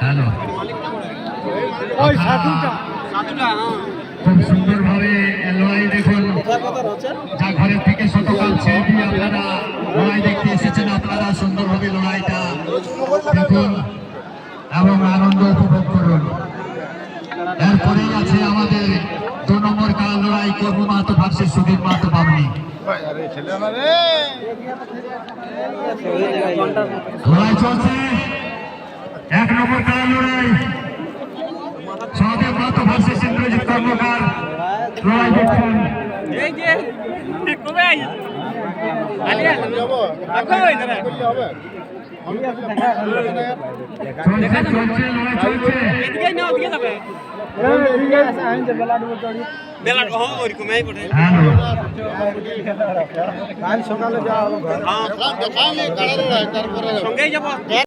Hello. ওই সাধুটা। খুব সুন্দরভাবে লড়াই দেখুন। যা ঘরের থেকে শতকাল ছেড়ে আপনারা লড়াই দেখতে এসেছেন আপনারা সুন্দরভাবে লড়াইটা দেখুন এবং আনন্দ উপভোগ করুন। এরপরেই আছে আমাদের দু নম্বর কালা লড়াই কর্ম মাহাতো ভার্সেস সুদীপ মাহাতো বামনি লড়াই চলছে এক নম্বর কালা লড়াই সহদেব মাহাতো ভার্সেস ইন্দ্রজিৎ কর্মকার লড়াই দেখছেন চলছে চলছে, লড়াই চলছে। যাবে বেলা ও ওরকম এই হ্যালো কাল সকালে যাওয়া হবে। হ্যাঁ। সঙ্গেই যাব।